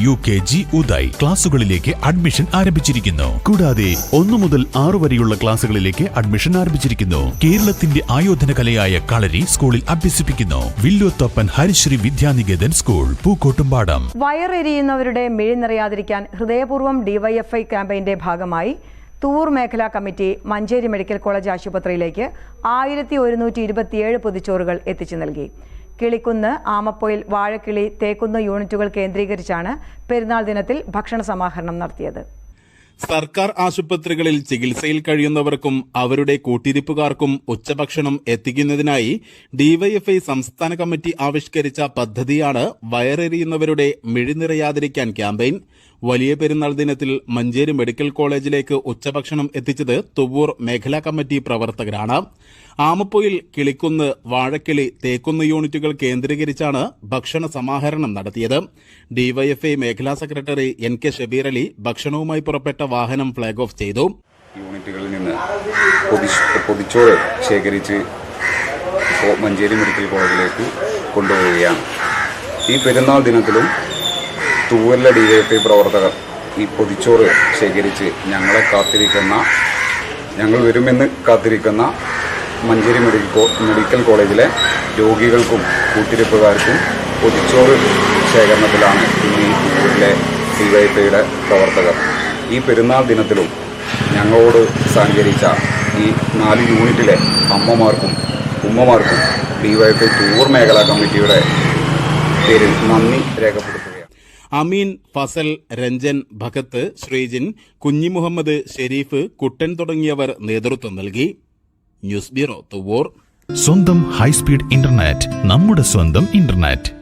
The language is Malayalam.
യു കെ ജി ഉദയ് ക്ലാസുകളിലേക്ക് അഡ്മിഷൻ ആരംഭിച്ചിരിക്കുന്നു. കൂടാതെ ഒന്നു മുതൽ ആറു വരെയുള്ള ക്ലാസുകളിലേക്ക് അഡ്മിഷൻ ആരംഭിച്ചിരിക്കുന്നു. കേരളത്തിന്റെ ആയോധന കലയായ കളരി സ്കൂളിൽ അഭ്യസിപ്പിക്കുന്നു. വില്ലോത്തപ്പൻ ഹരിശ്രീ വിദ്യാനികേതൻ സ്കൂൾ പൂക്കോട്ടുംപാടം. വയറെരിയുന്നവരുടെ മിഴി നിറയാതിരിക്കാൻ ഹൃദയപൂർവം ഡിവൈഎഫ്ഐ ക്യാമ്പയിന്റെ ഭാഗമായി തൂർ മേഖലാ കമ്മിറ്റി മഞ്ചേരി മെഡിക്കൽ കോളേജ് ആശുപത്രിയിലേക്ക് ആയിരത്തി ഒരുന്നൂറ്റി ഇരുപത്തിയേഴ് പൊതിച്ചോറുകൾ എത്തിച്ചു നൽകി. കിളിക്കുന്ന് ആമപ്പൊയിൽ വാഴക്കിളി തേക്കുന്ന യൂണിറ്റുകൾ കേന്ദ്രീകരിച്ചാണ് പെരുന്നാൾ ദിനത്തിൽ ഭക്ഷണ സമാഹരണം നടത്തിയത്. സർക്കാർ ആശുപത്രികളിൽ ചികിത്സയിൽ കഴിയുന്നവർക്കും അവരുടെ കൂട്ടിരിപ്പുകാർക്കും ഉച്ചഭക്ഷണം എത്തിക്കുന്നതിനായി ഡിവൈഎഫ്ഐ സംസ്ഥാന കമ്മിറ്റി ആവിഷ്കരിച്ച പദ്ധതിയാണ് വയറെറിയുന്നവരുടെ മിഴിനിറയാതിരിക്കാൻ ക്യാമ്പയിൻ. വലിയ പെരുന്നാൾ ദിനത്തിൽ മഞ്ചേരി മെഡിക്കൽ കോളേജിലേക്ക് ഉച്ചഭക്ഷണം എത്തിച്ചത് തുവൂർ മേഖലാ കമ്മിറ്റി പ്രവർത്തകരാണ്. ആമപ്പൊയിൽ കിളിക്കുന്ന് വാഴക്കിളി തേക്കുന്ന് യൂണിറ്റുകൾ കേന്ദ്രീകരിച്ചാണ് ഭക്ഷണ സമാഹരണം നടത്തിയത്. ഡിവൈഎഫ്ഐ മേഖലാ secretary N K Shabeer Ali ഭക്ഷണവുമായി പുറപ്പെട്ട വാഹനം ഫ്ളാഗ് ഓഫ് ചെയ്തു. യൂണിറ്റുകളിൽ നിന്ന് പൊതി പൊതിച്ചോറ് ശേഖരിച്ച് മഞ്ചേരി മെഡിക്കൽ കോളേജിലേക്ക് കൊണ്ടുപോവുകയാണ് ഈ പെരുന്നാൾ ദിനത്തിലും തൂവല്ല ഡി ജെ പി പ്രവർത്തകർ ഈ പൊതിച്ചോറ് ശേഖരിച്ച് ഞങ്ങളെ കാത്തിരിക്കുന്ന ഞങ്ങൾ വരുമെന്ന് കാത്തിരിക്കുന്ന മഞ്ചേരി മെഡിക്കൽ മെഡിക്കൽ കോളേജിലെ രോഗികൾക്കും കൂട്ടിരിപ്പുകാർക്കും പൊതിച്ചോറ് ശേഖരണത്തിലാണ് ഇന്ന് ഈ തൂവലിലെ ഡി വൈ പിയുടെ പ്രവർത്തകർ. ഈ പെരുന്നാൾ ദിനത്തിലും ഞങ്ങളോട് സഹകരിച്ച ഈ നാല് യൂണിറ്റിലെ അമ്മമാർക്കും ഉമ്മമാർക്കും ഡി വൈ പി ടൂർ മേഖലാ കമ്മിറ്റിയുടെ പേരിൽ നന്ദി രേഖപ്പെടുത്തുകയാണ് അമീൻ ഫസൽ രഞ്ജൻ ഭഗത്ത് ശ്രീജിൻ കുഞ്ഞിമുഹമ്മദ് ഷെരീഫ് കുട്ടൻ തുടങ്ങിയവർ നേതൃത്വം നൽകി. News bureau Thuvvur. സ്വന്തം ഹൈസ്പീഡ് ഇന്റർനെറ്റ് നമ്മുടെ സ്വന്തം ഇന്റർനെറ്റ്.